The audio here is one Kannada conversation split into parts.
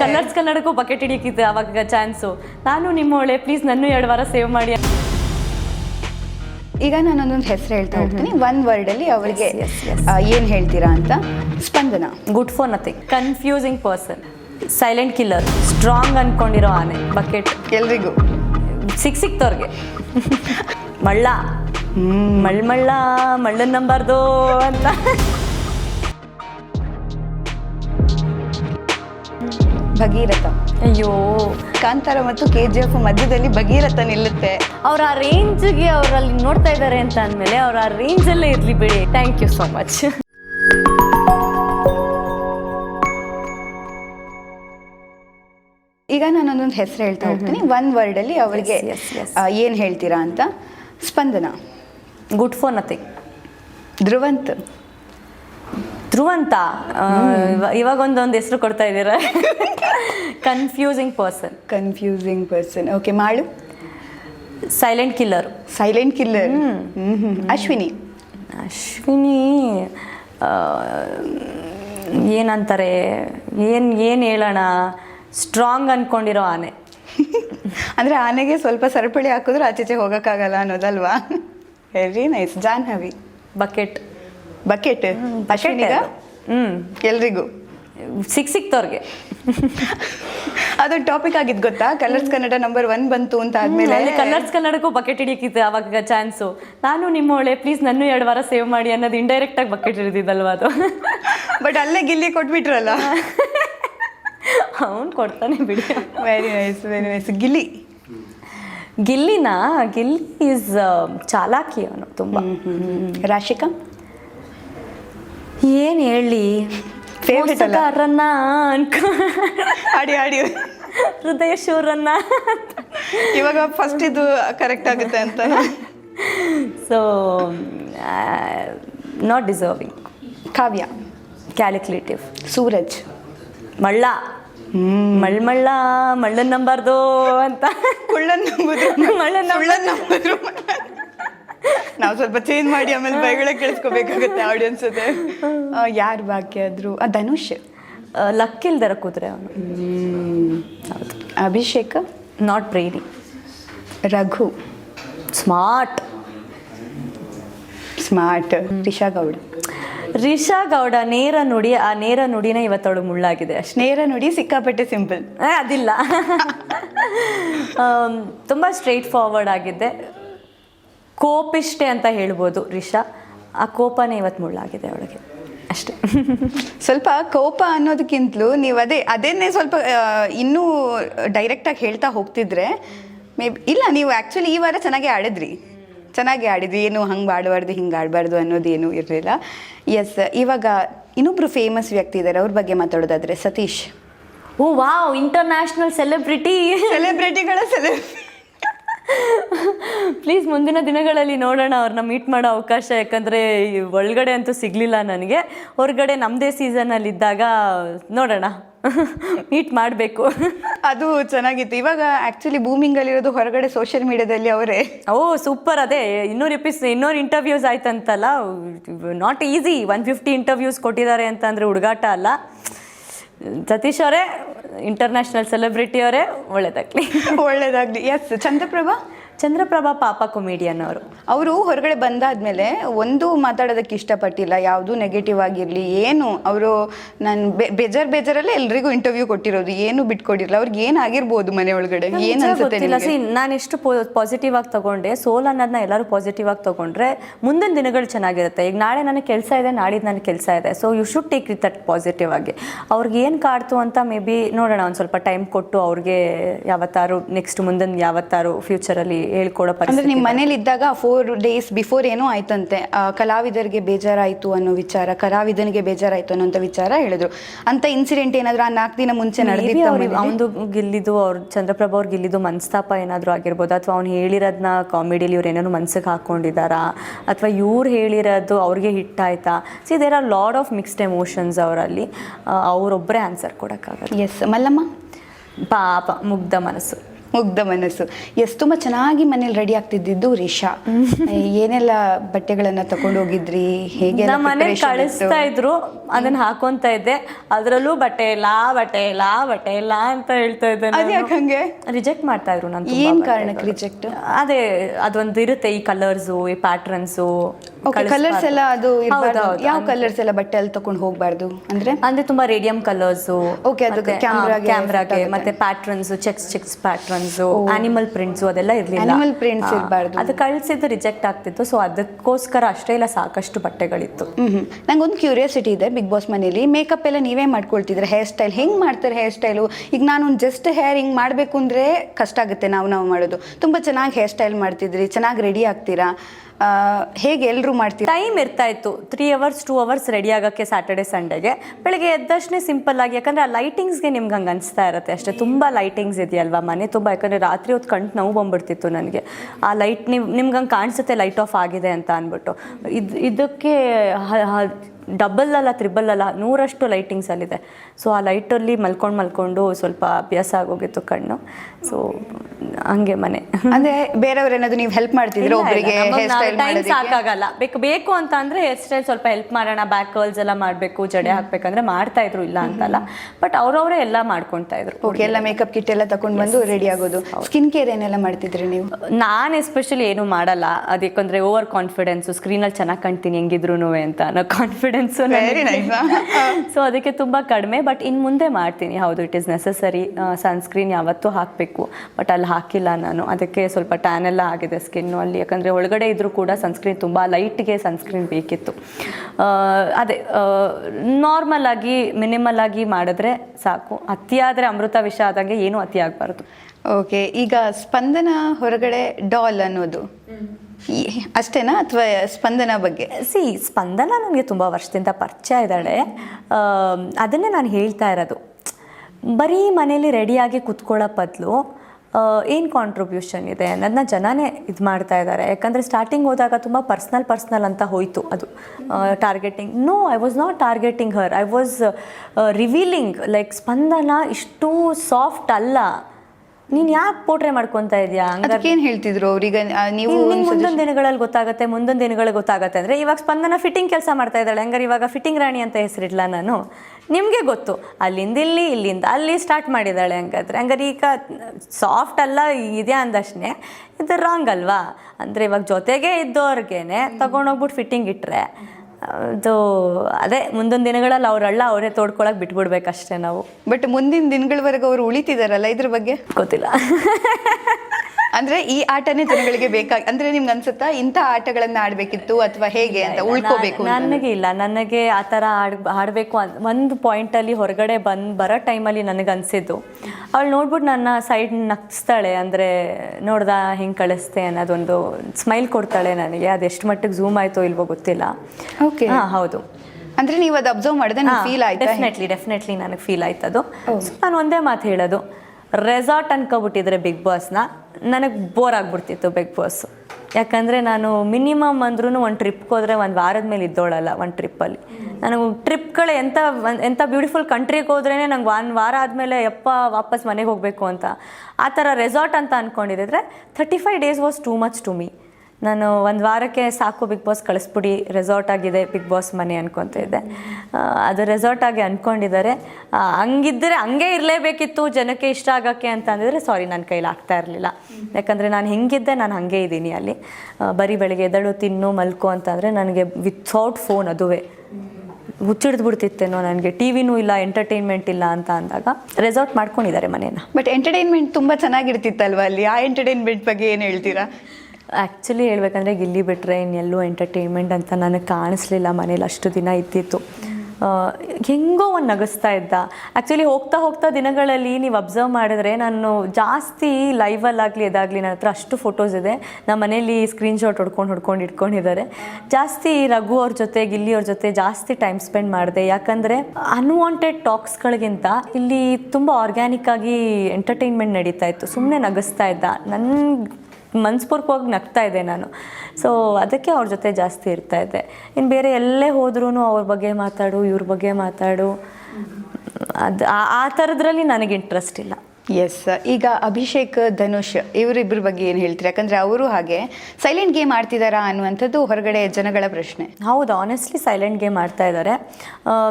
ಕಲರ್ಸ್ ಕನ್ನಡಕ್ಕೂ ಬಕೆಟ್ ಹಿಡಿಯಕ್ಕಿತ್ತು ಅವಾಗ ಚಾನ್ಸು? ನಾನು ನಿಮ್ಮೊಳೆ ಪ್ಲೀಸ್ ನನ್ನ ಎರಡು ವಾರ ಸೇವ್ ಮಾಡಿ ಈಗ ನಾನೊಂದೊಂದು ಹೆಸರು ಹೇಳ್ತಾ ಹೋಗ್ತೀನಿ. ಒನ್ ವರ್ಡ್ ಅಲ್ಲಿ ಅವರಿಗೆ. ಏನ್ ಹೇಳ್ತೀರಾ ಅಂತ? Spandana. Good for nothing confusing person silent killer strong ಅನ್ಕೊಂಡಿರೋ ಆನೆ. ಬಕೆಟ್ ಎಲ್ರಿಗೂ. ಸಿಕ್ ಸಿಕ್ತವ್ರಿಗೆ. ಮಳ್ಳ. ಮಳ್ ಮಳ್ಳ ಮಳ್ಳನ್ ನಂಬಾರ್ದು ಅಂತ. ಭಗೀರಥ. ಅಯ್ಯೋ. ಕಾಂತಾರ ಮತ್ತು ಕೆ ಜಿ ಎಫ್ ಮಧ್ಯದಲ್ಲಿ ಭಗೀರಥ ನಿಲ್ಲುತ್ತೆ. ಅವ್ರ ಆ ರೇಂಜ್ಗೆ ಅವರಲ್ಲಿ ನೋಡ್ತಾ ಇದ್ದಾರೆ ಅಂತ ಅಂದ್ಮೇಲೆ ಅವ್ರ ಆ ರೇಂಜಲ್ಲೇ ಇರ್ಲಿ ಬಿಡಿ. ಥ್ಯಾಂಕ್ ಯು ಸೋ ಮಚ್ ಈಗ ನಾನೊಂದೊಂದು ಹೆಸರು ಹೇಳ್ತಾ ಹೋಗ್ತೀನಿ. ಒನ್ ವರ್ಡ್ ಅಲ್ಲಿ ಅವರಿಗೆ. ಏನ್ ಹೇಳ್ತೀರಾ ಅಂತ. Spandana. Good for nothing Dhruvanth. Dhruvanth ಅಂತ. ಇವ- ಇವಾಗ ಒಂದೊಂದು ಹೆಸರು ಕೊಡ್ತಾ ಇದ್ದೀರಾ? Confusing person confusing person okay ಮಾಡು silent killer silent killer Ashwini? Ashwini ಏನಂತಾರೆ? ಏನು ಏನು ಹೇಳೋಣ? ಸ್ಟ್ರಾಂಗ್ ಅನ್ಕೊಂಡಿರೋ ಆನೆ. ಅಂದ್ರೆ ಆನೆಗೆ ಸ್ವಲ್ಪ ಸರಪಳಿ ಹಾಕಿದ್ರೆ ಆಚೆಚೆ ಹೋಗಕ್ಕಾಗಲ್ಲ ಅನ್ನೋದಲ್ವಾ? Very nice Jahnavi. Bucket bucket ಅಶ್ವಿನಿಗ ಹ್ಞೂ ಎಲ್ರಿಗೂ. ಸಿಕ್ ಸಿಕ್ತವ್ರಿಗೆ. ಅದೊಂದು ಟಾಪಿಕ್ ಆಗಿದ್ ಗೊತ್ತಾ? ಕಲರ್ಸ್ ಕನ್ನಡ ನಂಬರ್ ಒನ್ ಬಂತು ಅಂತ ಆದ್ಮೇಲೆ ಕಲರ್ಸ್ ಕನ್ನಡಕ್ಕೂ ಬಕೆಟ್ ಹಿಡಿಯಕ್ಕಿತ್ತು ಅವಾಗ ಚಾನ್ಸು ನಾನು ನಿಮ್ಮೊಳೆ ಪ್ಲೀಸ್ ನನ್ನ ಎರಡು ವಾರ ಸೇವ್ ಮಾಡಿ ಅನ್ನೋದು ಇಂಡೈರೆಕ್ಟ್ ಆಗಿ ಬಕೆಟ್ ಹಿಡಿದಿದ್ದಲ್ವ ಅದು? ಬಟ್ ಅಲ್ಲೇ ಗಿಲ್ಲಿ ಕೊಟ್ಬಿಟ್ರಲ್ಲ? ಅವನು ಕೊಡ್ತಾನೆ ಬಿಡಿ. Very nice very nice Gilli. ಗಿಲ್ಲಿನ? Gilli is ಚಾಲಾಕಿ ಅವನು ತುಂಬ. ರಾಶಿಕಾ? ಏನು ಹೇಳಿ? Favourite ಅಲ್ಲ? ಮೋಸಗಾರನ್ನ ಅನ್ಕೊ ಆಡಿ ಆಡಿ. ಹೃದಯ ಶೂರನ್ನ ಇವಾಗ ಫಸ್ಟ್ ಇದು ಕರೆಕ್ಟ್ ಆಗುತ್ತೆ ಅಂತ. So not deserving Kavya. Calculative Suraj. ಮಳ್ಳ. ಮಳ್ ಮಳ್ಳ ಮಳ್ಳನ್ ನಂಬಾರ್ದು ಅಂತ. ಕುಳ್ಳನ್ ನಂಬುದು. ಮಳ್ಳನ್ ನಂಬುದು. ನಾವು ಸ್ವಲ್ಪ ಚೇಂಜ್ ಮಾಡಿ ಆಮೇಲೆ ಬೈಗಳ ಕೇಳಿಸ್ಕೋಬೇಕಾಗುತ್ತೆ ಆಡಿಯನ್ಸ್ ಜೊತೆ. ಯಾರು ಬಾಕಿ ಆದ್ರು? ಆ, ಧನುಷ್. ಲಕ್ ಇಲ್ದರ ಕೂತ್ರೆ ಅವನು. ಹೌದು. ಅಭಿಷೇಕ್? ನಾಟ್ ಪ್ರೇರಿ ರಘು. ಸ್ಮಾರ್ಟ್ ಸ್ಮಾರ್ಟ್ ರಿಷಾ ಗೌಡ ರಿಷಾ ಗೌಡ ನೇರ ನುಡಿ ಆ ನೇರ ನುಡಿನ ಇವತ್ತೊಳಗೆ ಮುಳ್ಳಾಗಿದೆ ಅಷ್ಟೇ. ನೇರ ನುಡಿ ಸಿಕ್ಕಾಪಟ್ಟೆ ಸಿಂಪಲ್ ಅದಿಲ್ಲ. ತುಂಬ ಸ್ಟ್ರೈಟ್ ಫಾರ್ವರ್ಡ್ ಆಗಿದ್ದೆ. ಕೋಪಿಷ್ಟೆ ಅಂತ ಹೇಳ್ಬೋದು ರಿಷಾ. ಆ ಕೋಪನೇ ಇವತ್ತು ಮುಳ್ಳಾಗಿದೆ ಅವಳಿಗೆ. ಅಷ್ಟೆ. ಸ್ವಲ್ಪ ಕೋಪ ಅನ್ನೋದಕ್ಕಿಂತಲೂ ನೀವು ಅದೇ ಅದೇನೇ ಸ್ವಲ್ಪ ಇನ್ನೂ ಡೈರೆಕ್ಟಾಗಿ ಹೇಳ್ತಾ ಹೋಗ್ತಿದ್ರೆ ಮೇ ಇಲ್ಲ ನೀವು ಆ್ಯಕ್ಚುಲಿ ಈ ವಾರ ಚೆನ್ನಾಗಿ ಆಡಿದ್ರಿ. ಚೆನ್ನಾಗಿ ಆಡಿದ್ರಿ. ಏನು ಹಂಗೆ ಆಡಬಾರ್ದು ಹಿಂಗೆ ಆಡಬಾರ್ದು ಅನ್ನೋದೇನು ಇರಲಿಲ್ಲ. ಎಸ್ ಇವಾಗ ಇನ್ನೊಬ್ಬರು ಫೇಮಸ್ ವ್ಯಕ್ತಿ ಇದ್ದಾರೆ ಅವ್ರ ಬಗ್ಗೆ ಮಾತಾಡೋದಾದರೆ Satish. Oh wow international celebrity ಸೆಲೆಬ್ರಿಟಿಗಳ ಸೆಲೆ ಪ್ಲೀಸ್ ಮುಂದಿನ ದಿನಗಳಲ್ಲಿ ನೋಡೋಣ ಅವ್ರನ್ನ ಮೀಟ್ ಮಾಡೋ ಅವಕಾಶ ಯಾಕಂದರೆ ಒಳಗಡೆ ಅಂತೂ ಸಿಗಲಿಲ್ಲ ನನಗೆ. ಹೊರಗಡೆ ನಮ್ಮದೇ ಸೀಸನಲ್ಲಿ ಇದ್ದಾಗ ನೋಡೋಣ. ಮೀಟ್ ಮಾಡಬೇಕು. ಅದು ಚೆನ್ನಾಗಿತ್ತು. ಇವಾಗ ಆ್ಯಕ್ಚುಲಿ ಬೂಮಿಂಗಲ್ಲಿರೋದು ಹೊರಗಡೆ ಸೋಷಿಯಲ್ ಮೀಡಿಯಾದಲ್ಲಿ ಅವರೇ. ಓ ಸೂಪರ್ ಅದೇ. ಇನ್ನೂರು ಎಪಿಸ್ ಇನ್ನೂರು interviews ಆಯ್ತಂತಲ್ಲ. Not easy. One fifty interviews ಕೊಟ್ಟಿದ್ದಾರೆ ಅಂತಂದರೆ ಹುಡುಗಾಟ ಅಲ್ಲ. ಸತೀಶ್ ಅವರೇ ಇಂಟರ್ನ್ಯಾಷನಲ್ ಸೆಲೆಬ್ರಿಟಿ ಅವರೇ ಒಳ್ಳೇದಾಗ್ಲಿ. ಒಳ್ಳೇದಾಗ್ಲಿ. ಎಸ್ ಚಂದ್ರಪ್ರಭಾ? ಚಂದ್ರಪ್ರಭಾ ಪಾಪ ಕೊಮಿಡಿಯನ್ ಅವರು ಅವರು ಹೊರಗಡೆ ಬಂದಾದ್ಮೇಲೆ ಒಂದು ಮಾತಾಡೋದಕ್ಕೆ ಇಷ್ಟಪಟ್ಟಿಲ್ಲ ಯಾವುದು ನೆಗೆಟಿವ್ ಆಗಿರಲಿ ಏನು ಅವರು ನಾನು ಬೇಜಾರ್ ಬೇಜಾರಲ್ಲೇ ಎಲ್ರಿಗೂ ಇಂಟರ್ವ್ಯೂ ಕೊಟ್ಟಿರೋದು ಏನು ಬಿಟ್ಕೊಡಿರಲ್ಲ ಅವ್ರಿಗೆ ಏನಾಗಿರ್ಬೋದು ಮನೆ ಒಳಗಡೆ ಏನು ಅನ್ಸುತ್ತೆ ನಿಮ್ಗೆ? ನಾನು ಎಷ್ಟು ಪಾಸಿಟಿವ್ ಆಗಿ ತಗೊಂಡೆ ಸೋಲ್ ಅನ್ನೋದನ್ನ ಎಲ್ಲರೂ ಪಾಸಿಟಿವ್ ಆಗಿ ತಗೊಂಡ್ರೆ ಮುಂದಿನ ದಿನಗಳು ಚೆನ್ನಾಗಿರುತ್ತೆ. ಈಗ ನಾಳೆ ನನಗೆ ಕೆಲಸ ಇದೆ ನಾಡಿದ್ದು ನನಗೆ ಕೆಲಸ ಇದೆ. So you should take it that positive ಆಗಿ. ಅವ್ರಿಗೆ ಏನು ಕಾಡ್ತು ಅಂತ ಮೇ ಬಿ ನೋಡೋಣ ಒಂದು ಸ್ವಲ್ಪ ಟೈಮ್ ಕೊಟ್ಟು ಅವ್ರಿಗೆ ಯಾವತ್ತಾರು ನೆಕ್ಸ್ಟ್ ಮುಂದಿನ ಯಾವತ್ತಾರು ಫ್ಯೂಚರಲ್ಲಿ ಹೇಳ್ಕೊಡೋ ಅಂದ್ರೆ ನಿಮ್ಮ ಮನೇಲಿ ಇದ್ದಾಗ ಫೋರ್ ಡೇಸ್ ಬಿಫೋರ್ ಏನೋ ಆಯ್ತಂತೆ. ಆ, ಕಲಾವಿದರಿಗೆ ಬೇಜಾರಾಯ್ತು ಅನ್ನೋ ವಿಚಾರ ಕಲಾವಿದನಿಗೆ ಬೇಜಾರಾಯ್ತು ಅನ್ನೋಂಥ ವಿಚಾರ ಹೇಳಿದ್ರು. ಅಂತ ಇನ್ಸಿಡೆಂಟ್ ಏನಾದ್ರು ಆ ನಾಲ್ಕು ದಿನ ಮುಂಚೆ ನಡೆದಿತ್ತು ಅವನು ಗಿಲ್ಲಿದ್ದು ಅವ್ರು ಚಂದ್ರಪ್ರಭಾ ಅವ್ರು ಗೆಲ್ಲಿದ್ದು ಮನಸ್ತಾಪ ಏನಾದ್ರೂ ಆಗಿರ್ಬೋದು ಅಥವಾ ಅವ್ನು ಹೇಳಿರೋದನ್ನ ಕಾಮಿಡಿಲಿ ಇವ್ರು ಏನೇನು ಮನ್ಸಿಗೆ ಹಾಕೊಂಡಿದಾರಾ ಅಥವಾ ಇವ್ರು ಹೇಳಿರೋದು ಅವ್ರಿಗೆ ಹಿಟ್ ಆಯ್ತಾ? See there are lot of mixed emotions ಅವರಲ್ಲಿ. ಅವರೊಬ್ಬರೇ ಆನ್ಸರ್ ಕೊಡೋಕ್ಕಾಗಲ್ಲ. ಎಸ್ ಮಲ್ಲಮ್ಮ? ಪಾಪ ಮುಗ್ಧ ಮನಸ್ಸು. ಮುಗ್ಧ ಮನಸ್ಸು. ಎಷ್ಟು ತುಂಬ ಚೆನ್ನಾಗಿ ಮನೇಲಿ ರೆಡಿ ಆಗ್ತಿದ್ದಿದ್ದು ರಿಷಾ. ಏನೆಲ್ಲ ಬಟ್ಟೆಗಳನ್ನ ತಗೊಂಡು ಹೋಗಿದ್ರಿ? ಹೇಗೆ ನಮ್ಮ ಮನೇಲಿ ಕಳಿಸ್ತಾ ಇದ್ರು. ಅದನ್ನ ಹಾಕೊಂತ ಇದ್ದೆ. ಅದ್ರಲ್ಲೂ ಬಟ್ಟೆ ಇಲ್ಲ ಬಟ್ಟೆ ಇಲ್ಲ ಬಟ್ಟೆ ಇಲ್ಲ ಅಂತ ಹೇಳ್ತಾ ಇದ್ದೆ ಹಂಗೆ? ರಿಜೆಕ್ಟ್ ಮಾಡ್ತಾ ಇದ್ರು ನಾನು ಏನ್ ಕಾರಣಕ್ಕೆ ರಿಜೆಕ್ಟ್ ಅದೇ ಅದೊಂದು ಇರುತ್ತೆ ಈ ಕಲರ್ಸು ಈ ಪ್ಯಾಟ್ರನ್ಸು ಕಲರ್ಸ್ ಎಲ್ಲ ಅದು ಯಾವ ಕಲರ್ಸ್ ಎಲ್ಲ ಬಟ್ಟೆ ಅಲ್ಲಿ ತಗೊಂಡು ಹೋಗ್ಬಾರ್ದು ಅಂದ್ರೆ? ಅಂದ್ರೆ ತುಂಬಾ ರೇಡಿಯಂ ಕಲರ್ಸ್ ಓಕೆ ಅದು ಕ್ಯಾಮ್ರಾಗೆ ಮತ್ತೆ patterns checks checks patterns animal prints ಅದೆಲ್ಲ ಇರ್ಲಿಲ್ಲ. ಅನಿಮಲ್ ಪ್ರಿಂಟ್ಸ್ ಇರ್ಬಾರ್ದು. ಅದು ಕಳ್ಸಿದ್ದು ರಿಜೆಕ್ಟ್ ಆಗ್ತಿತ್ತು ಸೊ ಅದಕ್ಕೋಸ್ಕರ ಅಷ್ಟೇ ಇಲ್ಲ ಸಾಕಷ್ಟು ಬಟ್ಟೆಗಳಿತ್ತು. ನಂಗೊಂದು ಕ್ಯೂರಿಯಾಸಿಟಿ ಇದೆ ಬಿಗ್ ಬಾಸ್ ಮನೇಲಿ ಮೇಕಪ್ ಎಲ್ಲ ನೀವೇ ಮಾಡ್ಕೊಳ್ತಿದ್ರೆ ಹೇರ್ ಸ್ಟೈಲ್ ಹೆಂಗ್ ಮಾಡ್ತಾರೆ ಹೇರ್ ಸ್ಟೈಲು ಈಗ ನಾನು ಒಂದು ಜಸ್ಟ್ ಹೇರ್ ಹಿಂಗ್ ಮಾಡಬೇಕು ಅಂದ್ರೆ ಕಷ್ಟ ಆಗುತ್ತೆ ನಾವು ನಾವು ಮಾಡೋದು. ತುಂಬಾ ಚೆನ್ನಾಗಿ ಹೇರ್ ಸ್ಟೈಲ್ ಮಾಡ್ತಿದ್ರಿ ಚೆನ್ನಾಗಿ ರೆಡಿ ಆಗ್ತೀರಾ? ಹೇಗೆ ಎಲ್ಲರೂ ಮಾಡ್ತೀವಿ ಟೈಮ್ ಇರ್ತಾ ಇತ್ತು. Three hours two hours ready ಆಗೋಕ್ಕೆ ಸ್ಯಾಟರ್ಡೆ ಸಂಡೇಗೆ ಬೆಳಗ್ಗೆ ಎದ್ದಷ್ಟೇ ಸಿಂಪಲ್ ಆಗಿ, ಯಾಕಂದರೆ ಆ ಲೈಟಿಂಗ್ಸ್ಗೆ ನಿಮ್ಗೆ ಹಂಗೆ ಅನಿಸ್ತಾ ಇರುತ್ತೆ. ಅಷ್ಟೇ ತುಂಬ ಲೈಟಿಂಗ್ಸ್ ಇದೆಯಲ್ವಾ ಮನೆ? ತುಂಬ, ಯಾಕಂದರೆ ರಾತ್ರಿ ಹೊತ್ತು ಕಣ್ಣು ನೋವು ಬಂದ್ಬಿಡ್ತಿತ್ತು ನನಗೆ. ಆ ಲೈಟ್ ನೀವು ನಿಮ್ಗೆ ಹಂಗೆ ಕಾಣಿಸುತ್ತೆ ಲೈಟ್ ಆಫ್ ಆಗಿದೆ ಅಂತ ಅಂದ್ಬಿಟ್ಟು. ಇದು, ಇದಕ್ಕೆ ಡಬಲ್ ಅಲ್ಲ ತ್ರಿಬಲ್ ಅಲ್ಲ ನೂರಷ್ಟು ಲೈಟಿಂಗ್ಸ್ ಅಲ್ಲಿದೆ. ಸೊ ಆ ಲೈಟಲ್ಲಿ ಮಲ್ಕೊಂಡು ಮಲ್ಕೊಂಡು ಸ್ವಲ್ಪ ಅಭ್ಯಾಸ ಆಗೋಗಿತ್ತು ಕಣ್ಣು. ಸೊ ಹಂಗೆ ಮನೆ. ಅಂದ್ರೆ ಬೇರೆಯವ್ರು ಏನಾದ್ರು ನೀವು ಹೆಲ್ಪ್ ಮಾಡ್ತಿದ್ರು ಒಬ್ಬರಿಗೆ ಟೈಮ್ ಸಾಕಾಗಲ್ಲ. ಬೇಕು ಬೇಕು ಅಂತ ಅಂದ್ರೆ ಹೇರ್ ಸ್ಟೈಲ್ ಸ್ವಲ್ಪ ಹೆಲ್ಪ್ ಮಾಡೋಣ ಬ್ಯಾಕ್ ಕರ್ಲ್ಸ್ ಎಲ್ಲ ಮಾಡಬೇಕು ಜಡೆ ಹಾಕ್ಬೇಕಂದ್ರೆ ಮಾಡ್ತಾ ಇದ್ರು ಇಲ್ಲ ಅಂತಲ್ಲ. ಬಟ್ ಅವ್ರವರೇ ಎಲ್ಲ ಮಾಡ್ಕೊಳ್ತಾ ಇದ್ರು. ಓಕೆ ಎಲ್ಲ ಮೇಕಪ್ ಕಿಟ್ ಎಲ್ಲ ತಗೊಂಡು ಬಂದು ರೆಡಿ ಆಗೋದು. ಸ್ಕಿನ್ ಕೇರ್ ಏನೆಲ್ಲ ಮಾಡ್ತಿದ್ರಿ ನೀವು? ನಾನು ಎಸ್ಪೆಷಲಿ ಏನು ಮಾಡಲ್ಲ. ಅದಕ್ಕಂದ್ರೆ ಓವರ್ ಕಾನ್ಫಿಡೆನ್ಸು ಸ್ಕ್ರೀನಲ್ಲಿ ಚೆನ್ನಾಗಿ ಕಾಣ್ತೀನಿ ಹೆಂಗಿದ್ರು ಅಂತ ಅನ್ನೋ ಕಾನ್ಫಿಡೆನ್ಸು Nice, ಸೊ ಅದಕ್ಕೆ ತುಂಬ ಕಡಿಮೆ ಬಟ್ ಇನ್ನು ಮುಂದೆ ಮಾಡ್ತೀನಿ. ಹೌದು ಇಟ್ ಈಸ್ ನೆಸಸರಿ ಸನ್ಸ್ಕ್ರೀನ್ ಯಾವತ್ತೂ ಹಾಕಬೇಕು ಬಟ್ ಅಲ್ಲಿ ಹಾಕಿಲ್ಲ ನಾನು. ಅದಕ್ಕೆ ಸ್ವಲ್ಪ ಟ್ಯಾನ್ ಎಲ್ಲ ಆಗಿದೆ ಸ್ಕಿನ್ನು ಅಲ್ಲಿ. ಯಾಕಂದರೆ ಒಳಗಡೆ ಇದ್ದರೂ ಕೂಡ ಸನ್ಸ್ಕ್ರೀನ್ ತುಂಬ ಲೈಟ್ಗೆ ಸನ್ಸ್ಕ್ರೀನ್ ಬೇಕಿತ್ತು. ಅದೇ ನಾರ್ಮಲ್ ಆಗಿ ಮಿನಿಮಲ್ ಆಗಿ ಮಾಡಿದ್ರೆ ಸಾಕು. ಅತಿಯಾದರೆ ಅಮೃತ ವಿಷ ಆದಂಗೆ ಏನೂ ಅತಿ ಆಗಬಾರ್ದು. ಓಕೆ ಈಗ ಸ್ಪಂದನ ಹೊರಗಡೆ ಡಾಲ್ ಅನ್ನೋದು. ಅಷ್ಟೇನಾ ಅಥವಾ ಸ್ಪಂದನ ಬಗ್ಗೆ? ಸಿ, ಸ್ಪಂದನ ನನಗೆ ತುಂಬ ವರ್ಷದಿಂದ ಪರಿಚಯ ಇದ್ದಾಳೆ. ಅದನ್ನೇ ನಾನು ಹೇಳ್ತಾ ಇರೋದು. ಬರೀ ಮನೇಲಿ ರೆಡಿಯಾಗಿ ಕುತ್ಕೊಳ್ಳೋ ಬದಲು ಏನು ಕಾಂಟ್ರಿಬ್ಯೂಷನ್ ಇದೆ? ಅನ್ನೋದನ್ನ ಜನನೇ ಇದು ಮಾಡ್ತಾ ಇದ್ದಾರೆ. ಯಾಕಂದರೆ ಸ್ಟಾರ್ಟಿಂಗ್ ಹೋದಾಗ ತುಂಬ ಪರ್ಸ್ನಲ್ ಪರ್ಸ್ನಲ್ ಅಂತ ಹೋಯಿತು ಅದು. Targeting no I was not targeting her I was revealing like Spandana ಇಷ್ಟು ಸಾಫ್ಟ್ ಅಲ್ಲ. ನೀನು ಯಾಕೆ ಪೋಟ್ರೆ ಮಾಡ್ಕೊಂತ ಇದೆಯಾ? ಅದಕ್ಕೆ ಹೇಳ್ತಿದ್ರು ಅವ್ರೀಗ? ನೀವು ಮುಂದೊಂದು ದಿನಗಳಲ್ಲಿ ಗೊತ್ತಾಗುತ್ತೆ ಮುಂದೊಂದು ದಿನಗಳಲ್ಲಿ ಗೊತ್ತಾಗುತ್ತೆ. ಅಂದ್ರೆ ಇವಾಗ ಸ್ಪಂದನ ಫಿಟ್ಟಿಂಗ್ ಕೆಲಸ ಮಾಡ್ತಾ ಇದ್ದಾಳೆ. ಹಂಗಾರೆ ಇವಾಗ ಫಿಟ್ಟಿಂಗ್ ರಾಣಿ ಅಂತ ಹೆಸರಿಡ್ಲ ನಾನು? ನಿಮಗೆ ಗೊತ್ತು. ಅಲ್ಲಿಂದ ಇಲ್ಲಿ ಇಲ್ಲಿಂದ ಅಲ್ಲಿ ಸ್ಟಾರ್ಟ್ ಮಾಡಿದ್ದಾಳೆ ಹಂಗಾದ್ರೆ. ಹಂಗಾರೆ ಈಗ ಸಾಫ್ಟ್ ಅಲ್ಲ ಇದೆ ಅಂದಷ್ಟೇ ಇದು ರಾಂಗ್ ಅಲ್ವಾ? ಅಂದ್ರೆ ಇವಾಗ ಜೊತೆಗೆ ಇದ್ದವ್ರಿಗೇನೆ ತಗೊಂಡೋಗ್ಬಿಟ್ಟು ಫಿಟ್ಟಿಂಗ್ ಇಟ್ಟರೆ ಅದು ಅದೇ ಮುಂದಿನ ದಿನಗಳಲ್ಲಿ ಅವರಲ್ಲ ಅವರೇ ತೋಡ್ಕೊಳಕ್ ಬಿಟ್ಬಿಡ್ಬೇಕಷ್ಟೇ ನಾವು. ಬಟ್ ಮುಂದಿನ ದಿನಗಳವರೆಗೂ ಅವರು ಉಳಿತಿದಾರಲ್ಲ ಇದ್ರ ಬಗ್ಗೆ? ಗೊತ್ತಿಲ್ಲ. ಅಂದ್ರೆ ಈ ಆಟನೇ ಜನಗಳಿಗೆ ಬೇಕಾಗ ಅಂದ್ರೆ ನಿಮ್ಗೆ ಅನ್ಸುತ್ತಾ ಇಂಥ ಆಟಗಳನ್ನ ಆಡ್ಬೇಕಿತ್ತು ಅಥವಾ ಹೇಗೆ ಅಂತ ಉಳ್ಕೋಬೇಕು ನನಗೆ ಇಲ್ಲ. ನನಗೆ ಆ ಥರ ಆಡ್ ಆಡಬೇಕು ಅಂತ ಒಂದು ಪಾಯಿಂಟಲ್ಲಿ ಹೊರಗಡೆ ಬಂದು ಬರೋ ಟೈಮಲ್ಲಿ ನನಗೆ ಅನ್ಸಿದ್ದು. ಅವಳು ನೋಡ್ಬಿಟ್ಟು ನನ್ನ ಸೈಡ್ ನಗ್ಸ್ತಾಳೆ ಅಂದ್ರೆ ನೋಡ್ದ ಹೆಂಗೆ ಕಳಿಸ್ತೆ ಅನ್ನೋದೊಂದು ಸ್ಮೈಲ್ ಕೊಡ್ತಾಳೆ ನನಗೆ. ಅದು ಎಷ್ಟು ಮಟ್ಟಿಗೆ ಝೂಮ್ ಆಯ್ತೋ ಇಲ್ವೋ ಗೊತ್ತಿಲ್ಲ. ಓಕೆ ಹಾಂ ಹೌದು. ಅಂದ್ರೆ ನೀವು ಅದು ಅಬ್ಸರ್ವ್ ಮಾಡಿದ್ರೆ ಫೀಲ್ ಆಯ್ತು? ಡೆಫಿನೆಟ್ಲಿ ಡೆಫಿನೆಟ್ಲಿ ನನಗೆ ಫೀಲ್ ಆಯ್ತದು. ನಾನು ಒಂದೇ ಮಾತು ಹೇಳೋದು. ರೆಸಾರ್ಟ್ ಅನ್ಕೊಬಿಟ್ಟಿದ್ರೆ ಬಿಗ್ ಬಾಸ್ನ ನನಗೆ ಬೋರ್ ಆಗಿಬಿಡ್ತಿತ್ತು ಬಿಗ್ ಬಾಸ್. ಯಾಕಂದರೆ ನಾನು ಮಿನಿಮಮ್ ಅಂದ್ರೂ ಒಂದು ಟ್ರಿಪ್ಗೆ ಹೋದರೆ ಒಂದು ವಾರದ ಮೇಲೆ ಇದ್ದೋಳಲ್ಲ ಒಂದು ಟ್ರಿಪ್ಪಲ್ಲಿ ನನಗೆ ಟ್ರಿಪ್ಗಳು ಎಂಥ ಎಂಥ ಬ್ಯೂಟಿಫುಲ್ ಕಂಟ್ರಿಗೆ ಹೋದ್ರೇ ನಂಗೆ ಒಂದು ವಾರ ಆದಮೇಲೆ ಯಪ್ಪ ವಾಪಸ್ ಮನೆಗೆ ಹೋಗಬೇಕು ಅಂತ. ಆ ಥರ ರೆಸಾರ್ಟ್ ಅಂತ ಅಂದ್ಕೊಂಡಿದ್ದರೆ thirty five days was too much to me ನಾನು ಒಂದು ವಾರಕ್ಕೆ ಸಾಕು ಬಿಗ್ ಬಾಸ್ ಕಳಿಸ್ಬಿಡಿ ರೆಸಾರ್ಟ್ ಆಗಿದೆ ಬಿಗ್ ಬಾಸ್ ಮನೆ ಅನ್ಕೊತ ಇದ್ದೆ. ಅದು ರೆಸಾರ್ಟ್ ಆಗಿ ಅಂದ್ಕೊಂಡಿದ್ದಾರೆ ಹಂಗಿದ್ದರೆ ಹಂಗೆ ಇರಲೇಬೇಕಿತ್ತು ಜನಕ್ಕೆ ಇಷ್ಟ ಆಗೋಕ್ಕೆ ಅಂತ ಅಂದಿದ್ರೆ ಸಾರಿ ನನ್ನ ಕೈಲಿ ಆಗ್ತಾ ಇರಲಿಲ್ಲ. ಯಾಕಂದರೆ ನಾನು ಹೆಂಗಿದ್ದೆ, ನಾನು ಹಾಗೆ ಇದ್ದೀನಿ ಅಲ್ಲಿ. ಬರೀ ಬೆಳಗ್ಗೆ ಎದಳು ತಿನ್ನು, ಮಲ್ಕೋ ಅಂತಂದರೆ ನನಗೆ ವಿಥೌಟ್ ಫೋನ್ ಅದುವೇ. ಹುಚ್ಚಿಡ್ದು ಬಿಡ್ತಿತ್ತೇನೋ ನನಗೆ ಟಿ ವಿನೂ ಇಲ್ಲ ಎಂಟರ್ಟೈನ್ಮೆಂಟ್ ಇಲ್ಲ ಅಂತ ಅಂದಾಗ ರೆಸಾರ್ಟ್ ಮಾಡ್ಕೊಂಡಿದ್ದಾರೆ ಮನೇನ. ಬಟ್ ಎಂಟರ್ಟೈನ್ಮೆಂಟ್ ತುಂಬ ಚೆನ್ನಾಗಿರ್ತಿತ್ತಲ್ವ ಅಲ್ಲಿ? ಆ ಎಂಟರ್ಟೈನ್ಮೆಂಟ್ ಬಗ್ಗೆ ಏನು ಹೇಳ್ತೀರಾ? ಆ್ಯಕ್ಚುಲಿ ಹೇಳ್ಬೇಕಂದ್ರೆ ಗಿಲ್ಲಿ ಬಿಟ್ಟರೆ ಇನ್ನೆಲ್ಲೂ ಎಂಟರ್ಟೈನ್ಮೆಂಟ್ ಅಂತ ನನಗೆ ಕಾಣಿಸ್ಲಿಲ್ಲ ಮನೇಲಿ ಅಷ್ಟು ದಿನ ಇದ್ದಿತ್ತು ಹೆಂಗೋ ಒಂದು ನಗಿಸ್ತಾ ಇದ್ದ. ಆ್ಯಕ್ಚುಲಿ ಹೋಗ್ತಾ ಹೋಗ್ತಾ ದಿನಗಳಲ್ಲಿ ನೀವು ಅಬ್ಸರ್ವ್ ಮಾಡಿದ್ರೆ ನಾನು ಜಾಸ್ತಿ ಲೈವಲ್ಲಾಗಲಿ ಇದಾಗಲಿ ನನ್ನ ಹತ್ರ ಅಷ್ಟು ಫೋಟೋಸ್ ಇದೆ. ನಮ್ಮ ಮನೇಲಿ ಸ್ಕ್ರೀನ್ಶಾಟ್ ಹೊಡ್ಕೊಂಡು ಹೊಡ್ಕೊಂಡು ಇಟ್ಕೊಂಡಿದ್ದಾರೆ. ಜಾಸ್ತಿ ರಘು ಅವ್ರ ಜೊತೆ ಗಿಲ್ಲಿ ಅವ್ರ ಜೊತೆ ಜಾಸ್ತಿ ಟೈಮ್ ಸ್ಪೆಂಡ್ ಮಾಡಿದೆ. ಯಾಕಂದರೆ ಅನ್ವಾಂಟೆಡ್ ಟಾಕ್ಸ್ಗಳಿಗಿಂತ ಇಲ್ಲಿ ತುಂಬ ಆರ್ಗ್ಯಾನಿಕ್ ಆಗಿ ಎಂಟರ್ಟೈನ್ಮೆಂಟ್ ನಡೀತಾ ಇತ್ತು. ಸುಮ್ಮನೆ ನಗಿಸ್ತಾ ಇದ್ದ. ನನ್ನ ಮನ್ಸ್ಪೂರ್ವಕವಾಗಿ ನಗ್ತಾ ಇದ್ದೆ ನಾನು. ಸೊ ಅದಕ್ಕೆ ಅವ್ರ ಜೊತೆ ಜಾಸ್ತಿ ಇರ್ತಾ ಇದ್ದೆ. ಇನ್ನು ಬೇರೆ ಎಲ್ಲೇ ಹೋದ್ರೂ ಅವ್ರ ಬಗ್ಗೆ ಮಾತಾಡು, ಇವ್ರ ಬಗ್ಗೆ ಮಾತಾಡು. ಅದು ಆ- ಆ ಥರದ್ರಲ್ಲಿ ನನಗೆ ಇಂಟ್ರೆಸ್ಟ್ ಇಲ್ಲ. ಎಸ್ ಈಗ ಅಭಿಷೇಕ್ ಧನುಷ್ ಇವರಿಬ್ಬರ ಬಗ್ಗೆ ಏನು ಹೇಳ್ತೀರಿ? ಯಾಕಂದರೆ ಅವರು ಹಾಗೆ ಸೈಲೆಂಟ್ ಗೇಮ್ ಆಡ್ತಿದಾರಾ ಅನ್ನುವಂಥದ್ದು ಹೊರಗಡೆ ಜನಗಳ ಪ್ರಶ್ನೆ. ಹೌದು ಆನೆಸ್ಟ್ಲಿ ಸೈಲೆಂಟ್ ಗೇಮ್ ಆಡ್ತಾ ಇದ್ದಾರೆ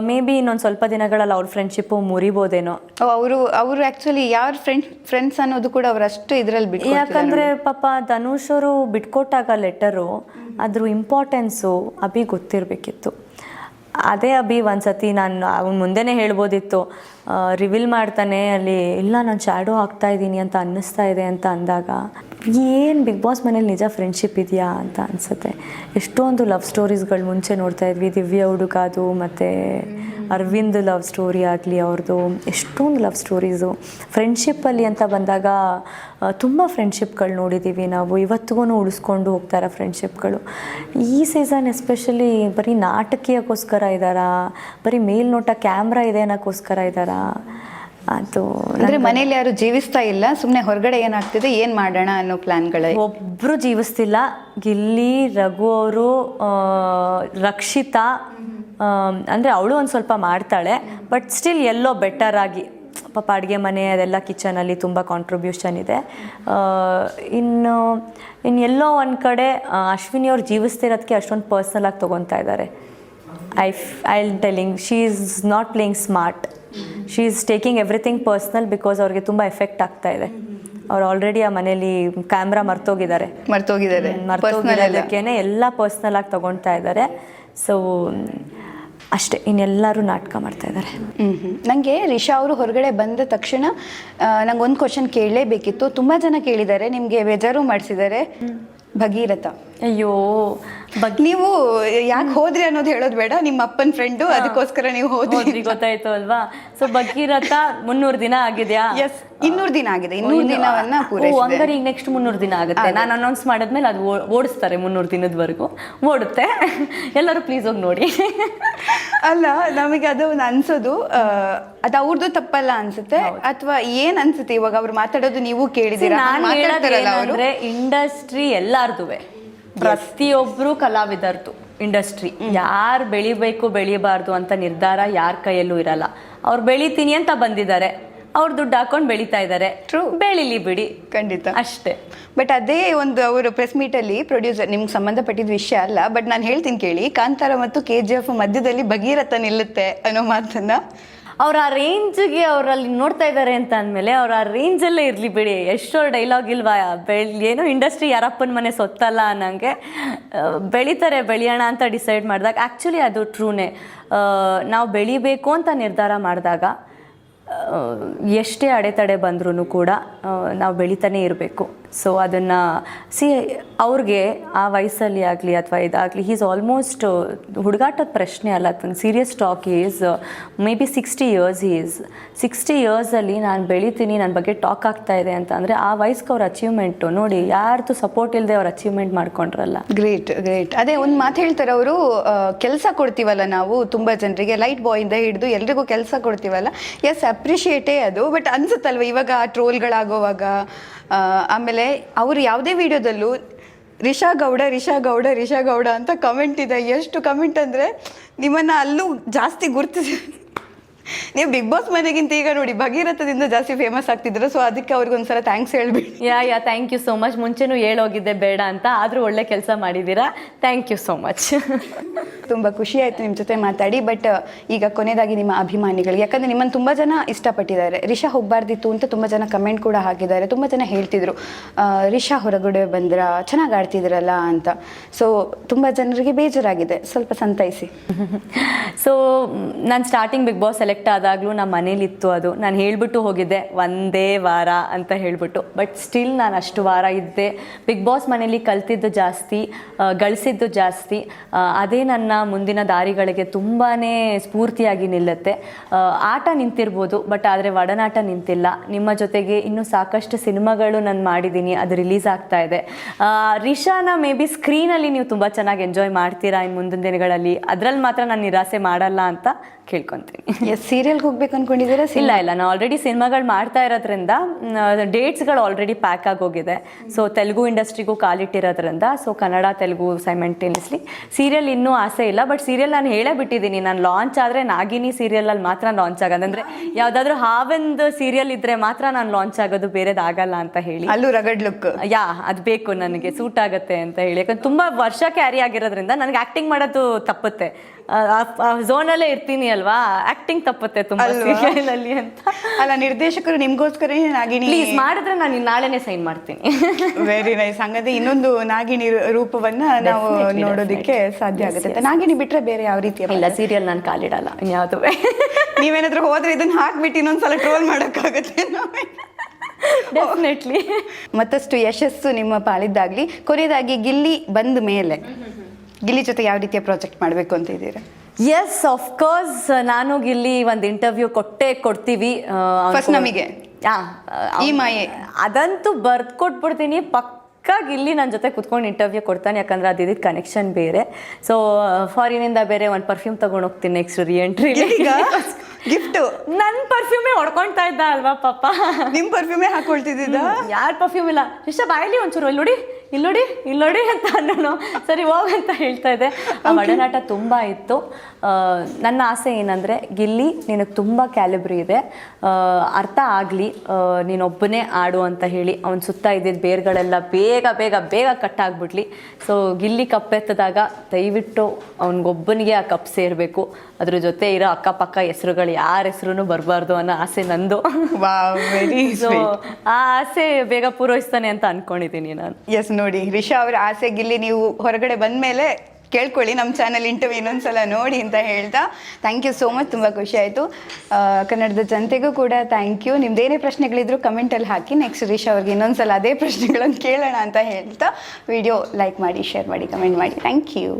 ಮೇ ಬಿ ಇನ್ನೊಂದು ಸ್ವಲ್ಪ ದಿನಗಳಲ್ಲಿ ಅವ್ರ ಫ್ರೆಂಡ್ಶಿಪ್ಪು ಮುರಿಬೋದೇನೋ. ಅವರು ಅವರು ಆ್ಯಕ್ಚುಲಿ ಯಾರು ಫ್ರೆಂಡ್ ಫ್ರೆಂಡ್ಸ್ ಅನ್ನೋದು ಕೂಡ ಅವ್ರು ಅಷ್ಟು ಇದರಲ್ಲಿ ಬಿಟ್ಟು ಯಾಕಂದರೆ ಪಾಪ ಧನುಷ್ ಅವರು ಬಿಟ್ಕೊಟ್ಟಾಗ ಲೆಟರು ಅದ್ರ ಇಂಪಾರ್ಟೆನ್ಸು ಅಭಿ ಗೊತ್ತಿರಬೇಕಿತ್ತು. ಅದೇ ಅಭಿ ಒಂದ್ಸತಿ ನಾನು ಅವ್ನು ಮುಂದೆನೇ ಹೇಳ್ಬೋದಿತ್ತು ರಿವೀಲ್ ಮಾಡ್ತಾನೆ ಅಲ್ಲಿ, ಇಲ್ಲ, ನಾನು ಶ್ಯಾಡೋ ಆಗ್ತಾ ಇದ್ದೀನಿ ಅಂತ ಅನ್ನಿಸ್ತಾ ಇದೆ ಅಂತ ಅಂದಾಗ ಏನು ಬಿಗ್ ಬಾಸ್ ಮನೇಲಿ ನಿಜ ಫ್ರೆಂಡ್ಶಿಪ್ ಇದೆಯಾ ಅಂತ ಅನಿಸುತ್ತೆ. ಎಷ್ಟೊಂದು ಲವ್ ಸ್ಟೋರೀಸ್ಗಳು ಮುಂಚೆ ನೋಡ್ತಾ ಇದ್ವಿ. ದಿವ್ಯ ಹುಡುಗಾದು, ಮತ್ತು ಅರವಿಂದ್ ಲವ್ ಸ್ಟೋರಿ ಆಗಲಿ ಅವ್ರದ್ದು ಎಷ್ಟೊಂದು ಲವ್ ಸ್ಟೋರೀಸು ಫ್ರೆಂಡ್ಶಿಪ್ಪಲ್ಲಿ ಅಂತ ಬಂದಾಗ ತುಂಬ ಫ್ರೆಂಡ್ಶಿಪ್ಗಳು ನೋಡಿದ್ದೀವಿ ನಾವು. ಇವತ್ತಿಗೂ ಉಳಿಸ್ಕೊಂಡು ಹೋಗ್ತಾರೆ ಫ್ರೆಂಡ್ಶಿಪ್ಗಳು ಈ ಸೀಸನ್ ಎಸ್ಪೆಷಲಿ ಬರೀ ನಾಟಕೀಯಕ್ಕೋಸ್ಕರ ಇದ್ದಾರಾ? ಬರೀ ಮೇಲ್ನೋಟ ಕ್ಯಾಮ್ರಾ ಇದೆ ಅನ್ನೋಕ್ಕೋಸ್ಕರ ಇದ್ದಾರಾ? ಅದು ಅಂದ್ರೆ ಮನೇಲಿ ಯಾರು ಜೀವಿಸ್ತಾ ಇಲ್ಲ ಸುಮ್ಮನೆ ಹೊರಗಡೆ ಏನಾಗ್ತಿದೆ ಏನ್ ಮಾಡೋಣ ಅನ್ನೋ ಪ್ಲಾನ್ಗಳೇ? ಒಬ್ಬರು ಜೀವಿಸ್ತಿಲ್ಲ. ಗಿಲ್ಲಿ ರಘು ಅವರು ರಕ್ಷಿತಾ ಅಂದರೆ ಅವಳು ಒಂದು ಸ್ವಲ್ಪ ಮಾಡ್ತಾಳೆ. ಬಟ್ ಸ್ಟಿಲ್ ಎಲ್ಲೋ ಬೆಟರ್ ಆಗಿ ಪಾಪ ಅಡುಗೆ ಮನೆ ಅದೆಲ್ಲ ಕಿಚನಲ್ಲಿ ತುಂಬ ಕಾಂಟ್ರಿಬ್ಯೂಷನ್ ಇದೆ. ಇನ್ನು ಇನ್ನು ಎಲ್ಲೋ ಒಂದು ಕಡೆ ಅಶ್ವಿನಿ ಅವ್ರು ಜೀವಿಸ್ತಿರೋದಕ್ಕೆ ಅಷ್ಟೊಂದು ಪರ್ಸ್ನಲ್ ಆಗಿ ತೊಗೊತಾ ಇದ್ದಾರೆ I I telling she is not playing smart she is taking everything personal because ಅವ್ರಿಗೆ ತುಂಬ ಎಫೆಕ್ಟ್ ಆಗ್ತಾ ಇದೆ. ಅವ್ರು ಆಲ್ರೆಡಿ ಆ ಮನೇಲಿ ಕ್ಯಾಮ್ರಾ ಮರ್ತೋಗಿದ್ದಾರೆ. ಮರ್ತೋಗಿದ್ದಾರೆ. ಮರ್ತೋಗಿದ್ದಕ್ಕೇನೆ ಎಲ್ಲ ಮರ್ತೋಗಿರೋದಕ್ಕೇನೆ ಎಲ್ಲ ಪರ್ಸ್ನಲ್ ಆಗಿ ತಗೊಳ್ತಾ ಇದ್ದಾರೆ. ಸೊ ಅಷ್ಟೇ ಇನ್ನೆಲ್ಲರೂ ನಾಟಕ ಮಾಡ್ತಾ ಇದ್ದಾರೆ. ಹ್ಮ್ ಹ್ಮ್. ನಂಗೆ ರಿಷಾ ಅವರು ಹೊರಗಡೆ ಬಂದ ತಕ್ಷಣ ನಂಗೆ ಒಂದು ಕ್ವಶನ್ ಕೇಳಲೇಬೇಕಿತ್ತು. ತುಂಬ ಜನ ಕೇಳಿದ್ದಾರೆ ನಿಮಗೆ ಬೇಜಾರು ಮಾಡಿಸಿದ್ದಾರೆ. ಭಗೀರಥ. ಅಯ್ಯೋ ನೀವು ಯಾಕೆ ಹೋದ್ರಿ ಅನ್ನೋದು ಹೇಳೋದು ಬೇಡ ನಿಮ್ಮ ಅಪ್ಪನ ಫ್ರೆಂಡು ಅದಕ್ಕೋಸ್ಕರ ನೀವು ಹೋದ್ರಿ ಗೊತ್ತಾಯ್ತು ಅಲ್ವಾ? ಸೊ ಭಗೀರಥ ಮುನ್ನೂರು ದಿನ ಆಗಿದೆಯಾ? ಎಸ್ ಇನ್ನೂರು ದಿನ ಆಗಿದೆ ಇನ್ನೂರು ದಿನವನ್ನ ಹಂಗಾರೆ ಈಗ ನೆಕ್ಸ್ಟ್ ಮುನ್ನೂರು ದಿನ ಆಗುತ್ತೆ. ನಾನು ಅನೌನ್ಸ್ ಮಾಡಿದ್ಮೇಲೆ ಅದು ಓಡಿಸ್ತಾರೆ ಮುನ್ನೂರು ದಿನದವರೆಗೂ. ಓಡುತ್ತೆ. ಎಲ್ಲರೂ ಪ್ಲೀಸ್ ಹೋಗಿ ನೋಡಿ. ಅಲ್ಲ ನಮಗೆ ಅದು ಒಂದು ಅನ್ಸೋದು. ಅದು ಅವ್ರದ್ದು ತಪ್ಪಲ್ಲ ಅನ್ಸುತ್ತೆ. ಅಥವಾ ಏನ್ ಅನ್ಸುತ್ತೆ ಇವಾಗ ಅವ್ರು ಮಾತಾಡೋದು ನೀವು ಕೇಳಿದ್ರೆ ನಾನು ಇಂಡಸ್ಟ್ರಿ ಎಲ್ಲಾರ್ದುವೆ. ಪ್ರತಿಯೊಬ್ರು ಕಲಾವಿದರ್ದು ಇಂಡಸ್ಟ್ರಿ ಯಾರು ಬೆಳಿಬೇಕು ಬೆಳಿಬಾರ್ದು ಅಂತ ನಿರ್ಧಾರ ಯಾರ ಕೈಯಲ್ಲೂ ಇರಲ್ಲ. ಅವ್ರು ಬೆಳಿತೀನಿ ಅಂತ ಬಂದಿದ್ದಾರೆ ಅವ್ರು ದುಡ್ಡು ಹಾಕೊಂಡು ಬೆಳಿತಾ ಇದ್ದಾರೆ ಟ್ರೂ ಬೆಳಿಲಿ ಬಿಡಿ. ಖಂಡಿತ. ಅಷ್ಟೇ. ಬಟ್ ಅದೇ ಒಂದು ಅವರು ಪ್ರೆಸ್ ಮೀಟಲ್ಲಿ ಪ್ರೊಡ್ಯೂಸರ್ ನಿಮ್ಗೆ ಸಂಬಂಧಪಟ್ಟಿದ ವಿಷಯ ಅಲ್ಲ ಬಟ್ ನಾನು ಹೇಳ್ತೀನಿ ಕೇಳಿ ಕಾಂತಾರ ಮತ್ತು ಕೆ ಜಿ ಎಫ್ ಮಧ್ಯದಲ್ಲಿ ಭಗೀರಥ ನಿಲ್ಲುತ್ತೆ ಅನ್ನೋ ಮಾತನ್ನ ಅವ್ರ ಆ ರೇಂಜ್ಗೆ ಅವರಲ್ಲಿ ನೋಡ್ತಾ ಇದ್ದಾರೆ ಅಂತ ಅಂದಮೇಲೆ ಅವ್ರು ಆ ರೇಂಜಲ್ಲೇ ಇರಲಿ ಬಿಡಿ. ಎಷ್ಟೋ ಡೈಲಾಗ್ ಇಲ್ವಾ? ಏನೋ ಇಂಡಸ್ಟ್ರಿ ಯಾರಪ್ಪನ ಮನೆ ಸೊತ್ತಲ್ಲ ಅನ್ನಂಗೆ. ಬೆಳೀತಾರೆ ಬೆಳೆಯೋಣ ಅಂತ ಡಿಸೈಡ್ ಮಾಡಿದಾಗ ಆ್ಯಕ್ಚುಲಿ ಅದು ಟ್ರೂನೇ ನಾವು ಬೆಳಿಬೇಕು ಅಂತ ನಿರ್ಧಾರ ಮಾಡಿದಾಗ ಎಷ್ಟೇ ಅಡೆತಡೆ ಬಂದ್ರೂ ಕೂಡ ನಾವು ಬೆಳಿತಾನೆ ಇರಬೇಕು. ಸೊ ಅದನ್ನು ಸಿ ಅವ್ರಿಗೆ ಆ ವಯಸ್ಸಲ್ಲಿ ಆಗಲಿ ಅಥವಾ ಇದಾಗಲಿ ಈಸ್ ಆಲ್ಮೋಸ್ಟ್ ಹುಡುಗಾಟದ ಪ್ರಶ್ನೆ ಅಲ್ಲ, ಅಥವಾ serious talk is maybe sixty years is sixty ಇಯರ್ಸಲ್ಲಿ ನಾನು ಬೆಳಿತೀನಿ ನನ್ನ ಬಗ್ಗೆ ಟಾಕ್ ಆಗ್ತಾ ಇದೆ ಅಂತ ಅಂದರೆ, ಆ ವಯಸ್ಸಿಗೆ ಅವ್ರ ಅಚೀವ್ಮೆಂಟು ನೋಡಿ, ಯಾರ್ದು ಸಪೋರ್ಟ್ ಇಲ್ಲದೆ ಅವ್ರು ಅಚೀವ್ಮೆಂಟ್ ಮಾಡ್ಕೊಂಡ್ರಲ್ಲ. ಗ್ರೇಟ್ ಗ್ರೇಟ್ ಅದೇ ಒಂದು ಮಾತು ಹೇಳ್ತಾರೆ ಅವರು ಕೆಲಸ ಕೊಡ್ತೀವಲ್ಲ ನಾವು, ತುಂಬ ಜನರಿಗೆ ಲೈಟ್ ಬಾಯಿಂದ ಹಿಡಿದು ಎಲ್ರಿಗೂ ಕೆಲಸ ಕೊಡ್ತೀವಲ್ಲ? ಎಸ್ ಅಪ್ರಿಷಿಯೇಟೇ ಅದು. ಬಟ್ ಅನ್ಸುತ್ತಲ್ವ ಇವಾಗ ಟ್ರೋಲ್ಗಳಾಗೋವಾಗ? ಆಮೇಲೆ ಅವರು ಯಾವುದೇ ವಿಡಿಯೋದಲ್ಲೂ ರಿಷಾ ಗೌಡ ರಿಷಾ ಗೌಡ ರಿಷಾ ಗೌಡ ಅಂತ ಕಮೆಂಟ್ ಇದೆ. ಎಷ್ಟು ಕಮೆಂಟ್ ಅಂದರೆ ನಿಮ್ಮನ್ನು ಅಲ್ಲೂ ಜಾಸ್ತಿ ಗುರ್ತಿಸಿ ನೀವು ಬಿಗ್ ಬಾಸ್ ಮನೆಗಿಂತ ಈಗ ನೋಡಿ ಭಗೀರಥದಿಂದ ಜಾಸ್ತಿ ಫೇಮಸ್ ಆಗ್ತಿದ್ರು ಸೊ ಅದಕ್ಕೆ ಅವ್ರಿಗೆ ಒಂದ್ಸಲ ಥ್ಯಾಂಕ್ಸ್ ಹೇಳ್ಬಿಡಿ. Yeah yeah thank you so much ಮುಂಚೆನೂ ಹೇಳೋಗಿದ್ದೆ ಬೇಡ ಅಂತ ಆದರೂ ಒಳ್ಳೆ ಕೆಲಸ ಮಾಡಿದ್ದೀರಾ? ಥ್ಯಾಂಕ್ ಯು ಸೋ ಮಚ್ ತುಂಬ ಖುಷಿ ಆಯ್ತು ನಿಮ್ಮ ಜೊತೆ ಮಾತಾಡಿ ಬಟ್ ಈಗ ಕೊನೆಯದಾಗಿ ನಿಮ್ಮ ಅಭಿಮಾನಿಗಳಿಗೆ ಯಾಕಂದ್ರೆ ನಿಮ್ಮನ್ನು ತುಂಬ ಜನ ಇಷ್ಟಪಟ್ಟಿದ್ದಾರೆ. ರಿಷಾ ಹೋಗ್ಬಾರ್ದಿತ್ತು ಅಂತ ತುಂಬ ಜನ ಕಮೆಂಟ್ ಕೂಡ ಹಾಕಿದ್ದಾರೆ ತುಂಬ ಜನ ಹೇಳ್ತಿದ್ರು. ರಿಷಾ ಹೊರಗಡೆ ಬಂದ್ರ ಚೆನ್ನಾಗಿ ಆಡ್ತಿದ್ರಲ್ಲ ಅಂತ. ಸೊ ತುಂಬ ಜನರಿಗೆ ಬೇಜಾರಾಗಿದೆ. ಸ್ವಲ್ಪ ಸಂತೈಸಿ. ಸೊ ನಾನು ಸ್ಟಾರ್ಟಿಂಗ್ ಬಿಗ್ ಬಾಸ್ ಸೆಲೆಕ್ಟ್ ಆದಾಗಲೂ ನಮ್ಮ ಮನೇಲಿತ್ತು ಅದು. ನಾನು ಹೇಳಿಬಿಟ್ಟು ಹೋಗಿದ್ದೆ, ಒಂದೇ ವಾರ ಅಂತ ಹೇಳಿಬಿಟ್ಟು. ಬಟ್ ಸ್ಟಿಲ್ ನಾನು ಅಷ್ಟು ವಾರ ಇದ್ದೆ. ಬಿಗ್ ಬಾಸ್ ಮನೇಲಿ ಕಲ್ತಿದ್ದು ಜಾಸ್ತಿ ಗಳಿಸಿದ್ದು ಜಾಸ್ತಿ. ಅದೇ ನನ್ನ ಮುಂದಿನ ದಾರಿಗಳಿಗೆ ತುಂಬಾ ಸ್ಫೂರ್ತಿಯಾಗಿ ನಿಲ್ಲುತ್ತೆ. ಆಟ ನಿಂತಿರ್ಬೋದು ಬಟ್ ಆದರೆ ಒಡನಾಟ ನಿಂತಿಲ್ಲ. ನಿಮ್ಮ ಜೊತೆಗೆ ಇನ್ನೂ ಸಾಕಷ್ಟು ಸಿನಿಮಾಗಳು ನಾನು ಮಾಡಿದ್ದೀನಿ ಅದು ರಿಲೀಸ್ ಆಗ್ತಾ ಇದೆ. ರಿಷಾನ ಮೇ ಬಿ ಸ್ಕ್ರೀನಲ್ಲಿ ನೀವು ತುಂಬ ಚೆನ್ನಾಗಿ ಎಂಜಾಯ್ ಮಾಡ್ತೀರಾ ಇನ್ನು ಮುಂದಿನ ದಿನಗಳಲ್ಲಿ? ಅದರಲ್ಲಿ ಮಾತ್ರ ನಾನು ನಿರಾಸೆ ಮಾಡಲ್ಲ ಅಂತ ಕೇಳ್ಕೊತೀನಿ. ಎಸ್ ಸೀರಿಯಲ್ಗೆ ಹೋಗ್ಬೇಕು ಅನ್ಕೊಂಡಿದ್ದೀರಾ? ಇಲ್ಲ ಇಲ್ಲ. ನಾನು ಆಲ್ರೆಡಿ ಸಿನಿಮಾಗಳು ಮಾಡ್ತಾ ಇರೋದ್ರಿಂದ ಡೇಟ್ಸ್ಗಳು ಆಲ್ರೆಡಿ ಪ್ಯಾಕ್ ಆಗೋಗಿದೆ ಸೊ ತೆಲುಗು ಇಂಡಸ್ಟ್ರಿಗೂ ಕಾಲಿಟ್ಟಿರೋದ್ರಿಂದ so Kannada Telugu simultaneously serial ಇನ್ನೂ ಆಸೆ ಇಲ್ಲ ಬಟ್ ಸೀರಿಯಲ್ ನಾನು ಹೇಳೇ ಬಿಟ್ಟಿದ್ದೀನಿ. ನಾನು ಲಾಂಚ್ ಆದರೆ ನಾಗಿನಿ ಸೀರಿಯಲಲ್ಲಿ ಮಾತ್ರ ಲಾಂಚ್ ಆಗೋದು ಅಂದರೆ ಯಾವುದಾದ್ರೂ ಹಾವೊಂದು ಸೀರಿಯಲ್ ಇದ್ದರೆ ಮಾತ್ರ ನಾನು ಲಾಂಚ್ ಆಗೋದು ಬೇರೆದು ಆಗಲ್ಲ ಅಂತ ಹೇಳಿ. ಅಲ್ಲೂ ರಗಡ್ ಲುಕ್ ಯಾ ಅದು ಬೇಕು ನನಗೆ. ಸೂಟ್ ಆಗುತ್ತೆ ಅಂತ ಹೇಳಿ. ಯಾಕಂದ್ರೆ ತುಂಬ ವರ್ಷ ಕ್ಯಾರಿ ಆಗಿರೋದ್ರಿಂದ ನನಗೆ ಆ್ಯಕ್ಟಿಂಗ್ ಮಾಡೋದು ತಪ್ಪುತ್ತೆ. ಝೋನಲ್ಲೇ ಇರ್ತೀನಿ ಅಲ್ವಾ? ಆ್ಯಕ್ಟಿಂಗ್ ತಪ್ಪುತ್ತೆ ತುಂಬಾ ಅಂತ. ಅಲ್ಲ ನಿರ್ದೇಶಕರು ನಿಮ್ಗೋಸ್ಕರ ನಾಗಿಣಿ ಪ್ಲೀಸ್ ಮಾಡಿದ್ರೆ ನಾನು ನಾಳೆನೆ ನಾಳೆನೇ ಸೈನ್ ಮಾಡ್ತೀನಿ. ವೆರಿ ನೈಸ್ ಹಂಗಂದ್ರೆ ಇನ್ನೊಂದು ನಾಗಿಣಿ ರೂ- ರೂಪವನ್ನ ನಾವು Definitely, ನೋಡೋದಕ್ಕೆ ಸಾಧ್ಯ ಆಗುತ್ತೆ. ನಾಗಿಣಿ ಬಿಟ್ರೆ ಬೇರೆ ಯಾವ ರೀತಿ ಇಲ್ಲ ಸೀರಿಯಲ್ ನಾನು ಕಾಲಿಡಲ್ಲ ಇನ್ಯಾವುದು ನೀವೇನಾದ್ರೂ ಹೋದ್ರೆ ಇದನ್ನ ಹಾಕ್ಬಿಟ್ಟು ಇನ್ನೊಂದ್ಸಲ ಟ್ರೋಲ್ ಮಾಡೋಕ್ಕಾಗುತ್ತೆ ಡೆಫಿನೆಟ್ಲಿ ಮತ್ತಷ್ಟು ಯಶಸ್ಸು ನಿಮ್ಮ ಪಾಲಿದ್ದಾಗ್ಲಿ. ಕೊನೆಯದಾಗಿ ಗಿಲ್ಲಿ ಬಂದ ಮೇಲೆ. ಗಿಲ್ಲಿ ಜೊತೆ ಯಾವ ರೀತಿಯ ಪ್ರಾಜೆಕ್ಟ್ ಮಾಡಬೇಕು ಅಂತ ಇದ್ದೀರಾ? ಎಸ್ ಆಫ್ ಕೋರ್ಸ್ ನಾನು ಇಲ್ಲಿ ಒಂದು ಇಂಟರ್ವ್ಯೂ ಕೊಟ್ಟೇ ಕೊಡ್ತೀವಿ. ನಮಿಗೆ? ಆ, ಈ ಮಾಯೆ. ಅದಂತೂ ಬರ್ದ್ ಕೊಟ್ಬಿಡ್ತೀನಿ ಪಕ್ಕ ಇಲ್ಲಿ ನನ್ನ ಜೊತೆ ಕುತ್ಕೊಂಡು ಇಂಟರ್ವ್ಯೂ ಕೊಡ್ತಾನೆ ಯಾಕಂದ್ರೆ ಅದು ಕನೆಕ್ಷನ್ ಬೇರೆ. ಸೊ ಫಾರಿನಿಂದ ಬೇರೆ ಒಂದು ಪರ್ಫ್ಯೂಮ್ ತಗೊಂಡು ಹೋಗ್ತೀನಿ ನೆಕ್ಸ್ಟ್ ರೀ ಎಂಟ್ರಿ ಗಿಫ್ಟ್ ನನ್ನ ಪರ್ಫ್ಯೂಮೇ ಹೊಡ್ಕೊಳ್ತಾ ಇದ್ದ ಅಲ್ವಾ ಪಾಪ? ನಿಮ್ ಪರ್ಫ್ಯೂಮೇ ಹಾಕೊಳ್ತಿದ್ದ ಯಾರು ಪರ್ಫ್ಯೂಮ್ ಇಲ್ಲ? ಇಷ್ಟ ಬಾಯಲ್ಲಿ ಒಂಚೂರು ಅಲ್ಲಿ ನೋಡಿ. ಇಲ್ಲಿ ಇಲ್ಲೋಡಿ ಅಂತ ನಾನು ಸರಿ ಹೋಗ್ ಅಂತ ಹೇಳ್ತಾ ಇದ್ದೆ. ಆ ಒಡನಾಟ ತುಂಬ ಇತ್ತು. ನನ್ನ ಆಸೆ ಏನಂದರೆ ಗಿಲ್ಲಿ ನಿನಗೆ ತುಂಬ ಕ್ಯಾಲಿಬ್ರಿ ಇದೆ. ಅರ್ಥ ಆಗಲಿ. ನೀನೊಬ್ಬನೇ ಆಡು ಅಂತ ಹೇಳಿ ಅವನ ಸುತ್ತ ಇದ್ದಿದ್ದ ಬೇರ್ಗಳೆಲ್ಲ ಬೇಗ ಬೇಗ ಬೇಗ ಕಟ್ ಆಗ್ಬಿಡ್ಲಿ. ಸೊ ಗಿಲ್ಲಿ ಕಪ್ಪೆತ್ತದಾಗ ದಯವಿಟ್ಟು ಅವನಿಗೊಬ್ಬನಿಗೆ ಆ ಕಪ್ ಸೇರಬೇಕು. ಅದ್ರ ಜೊತೆ ಇರೋ ಅಕ್ಕಪಕ್ಕ ಹೆಸರುಗಳು ಯಾರ ಹೆಸರು ಬರಬಾರ್ದು ಅನ್ನೋ ಆಸೆ ನಂದು. ಸೊ ಆ ಆಸೆ ಬೇಗ ಪೂರೈಸ್ತಾನೆ ಅಂತ ಅನ್ಕೊಂಡಿದ್ದೀನಿ ನಾನು. ಎಸ್ ನೋಡಿ ರಿಷಾ ಅವರ ಆಸೆ ಗಿಲ್ಲಿ ನೀವು ಹೊರಗಡೆ ಬಂದ ಮೇಲೆ ಕೇಳ್ಕೊಳ್ಳಿ ನಮ್ಮ ಚಾನಲ್ ಇಂಟರ್ವ್ಯೂ ಇನ್ನೊಂದ್ಸಲ ನೋಡಿ ಅಂತ ಹೇಳ್ತಾ. ಥ್ಯಾಂಕ್ ಯು ಸೋ ಮಚ್ ತುಂಬ ಖುಷಿ ಆಯಿತು. ಕನ್ನಡದ ಜನತೆಗೂ ಕೂಡ ಥ್ಯಾಂಕ್ ಯು ನಿಮ್ದೇನೇ ಪ್ರಶ್ನೆಗಳಿದ್ರು ಕಮೆಂಟಲ್ಲಿ ಹಾಕಿ ನೆಕ್ಸ್ಟ್ ರಿಷಾ ಅವ್ರಿಗೆ ಇನ್ನೊಂದ್ಸಲ ಅದೇ ಪ್ರಶ್ನೆಗಳನ್ನು ಕೇಳೋಣ ಅಂತ ಹೇಳ್ತಾ. ವಿಡಿಯೋ ಲೈಕ್ ಮಾಡಿ ಶೇರ್ ಮಾಡಿ ಕಮೆಂಟ್ ಮಾಡಿ. Thank you